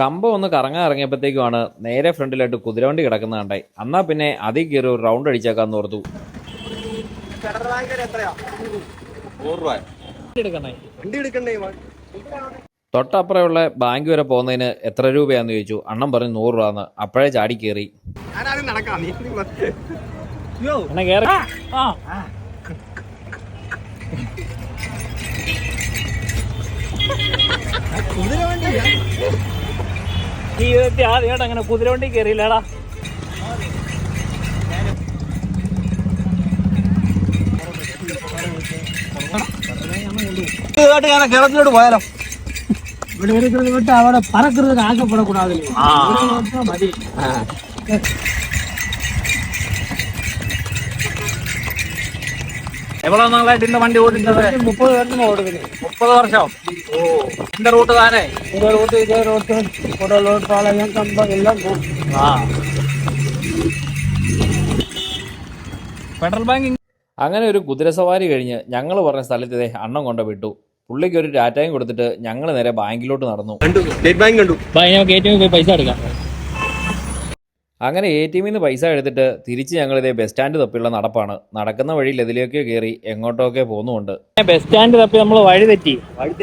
കമ്പം ഒന്ന് കറങ്ങാൻ ഇറങ്ങിയപ്പോഴത്തേക്കുമാണ് നേരെ ഫ്രണ്ടിലായിട്ട് കുതിരവണ്ടി കിടക്കുന്ന കണ്ടായി. എന്നാ പിന്നെ അതി കയറി ഒരു റൗണ്ട് അടിച്ചേക്കാന്ന് ഓർത്തു. തൊട്ടപ്പുറമുള്ള ബാങ്ക് വരെ പോകുന്നതിന് എത്ര രൂപയാന്ന് ചോദിച്ചു. അണ്ണൻ പറഞ്ഞു നൂറ് രൂപ എന്ന് അപ്പോഴേ ചാടി കയറി. ഞാനാദ്യം ജീവിതത്തിൽ ആദ്യമായിട്ട് അങ്ങനെ കുതിരവണ്ടി കയറിയില്ലടാ കേരളത്തിലോട്ട് പോയാലോ ഇവിടെ இருக்கிறத விட்டு அவட பறக்கிறதுக்கு ஆசைப்படக்கூடாது மதி എവിടെ നാളായിട്ട് ഇന്ന് വണ്ടി ഓടിക്കുന്നത് മുപ്പത് വർഷം ഓടുന്നത് മുപ്പത് വർഷം? ഓ. എന്റെ റൂട്ട് താനേ ഇതേ റൂട്ട് ഇതേ റൂട്ട് ഇവിടെ റോഡ് പാളയം കമ്പം എല്ലാം ആ. ഫെഡറൽ ബാങ്ക് അങ്ങനെ ഒരു കുതിരസവാരി കഴിഞ്ഞ് ഞങ്ങൾ പറഞ്ഞ സ്ഥലത്തെ അണ്ണം കൊണ്ട വിട്ടു. പുള്ളിക്ക് ഒരു ഡാറ്റയും കൊടുത്തിട്ട് ഞങ്ങൾ നേരെ ബാങ്കിലോട്ട് നടന്നു. കണ്ടു. സ്റ്റേറ്റ് ബാങ്ക് കണ്ടു. ബാങ്ക് പോയി പൈസ എടുക്കാം. അങ്ങനെ എ ടി എമ്മിൽ നിന്ന് പൈസ എടുത്തിട്ട് തിരിച്ച് ഞങ്ങൾ ഇതേ ബസ് സ്റ്റാൻഡ് തപ്പിയുള്ള നടപ്പാണ്. നടക്കുന്ന വഴിയിൽ എതിലേക്കോ കയറി എങ്ങോട്ടൊക്കെ പോകുന്നുണ്ട് ബസ് സ്റ്റാൻഡ് തപ്പി നമ്മൾ വഴി തെറ്റി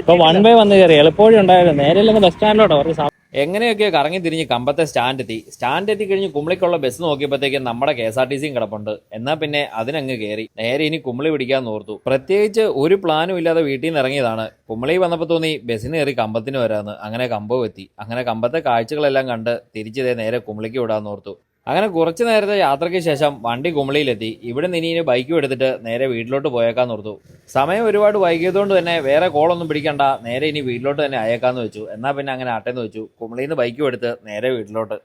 ഇപ്പൊ വൺ വേ വന്ന് കയറി എളുപ്പവഴി ഉണ്ടായിരുന്നു നേരെ ബസ് സ്റ്റാൻഡിലോട്ടോ കുറച്ച് എങ്ങനെയൊക്കെ കറങ്ങി തിരിഞ്ഞ് കമ്പത്തെ സ്റ്റാൻഡ് എത്തി സ്റ്റാൻഡ് എത്തി കഴിഞ്ഞ് കുമ്പളിക്കുള്ള ബസ് നോക്കിയപ്പോഴത്തേക്കും നമ്മുടെ കെ എസ് ആർ ടി സിയും കിടപ്പുണ്ട്. എന്നാൽ പിന്നെ അതിനങ്ങ് കയറി നേരെ ഇനി കുമ്പളി പിടിക്കാൻ ഓർത്തു. പ്രത്യേകിച്ച് ഒരു പ്ലാനും ഇല്ലാതെ വീട്ടിൽ നിന്ന് ഇറങ്ങിയതാണ്. കുമ്പളി വന്നപ്പോൾ തോന്നി ബസ്സിന് കയറി കമ്പത്തിന് വരാമെന്ന് അങ്ങനെ കമ്പവും എത്തി അങ്ങനെ കമ്പത്തെ കാഴ്ചകളെല്ലാം കണ്ട് തിരിച്ചിതേ നേരെ കുമ്പളിക്ക് വിടാൻ ഓർത്തു. അങ്ങനെ കുറച്ചു നേരത്തെ യാത്രയ്ക്ക് ശേഷം വണ്ടി കുമളിയിലെത്തി. ഇവിടെ നിന്ന് ഇനി ബൈക്കും എടുത്തിട്ട് നേരെ വീട്ടിലോട്ട് പോയേക്കാന്ന് ഓർത്തു. സമയം ഒരുപാട് വൈകിയതുകൊണ്ട് തന്നെ വേറെ കോളൊന്നും പിടിക്കണ്ട. നേരെ ഇനി വീട്ടിലോട്ട് തന്നെ അയക്കാന്ന് വെച്ചു. എന്നാൽ പിന്നെ അങ്ങനെ ആട്ടേന്ന് വെച്ചു. കുമളിയിൽ നിന്ന് ബൈക്കും എടുത്ത് നേരെ വീട്ടിലോട്ട്.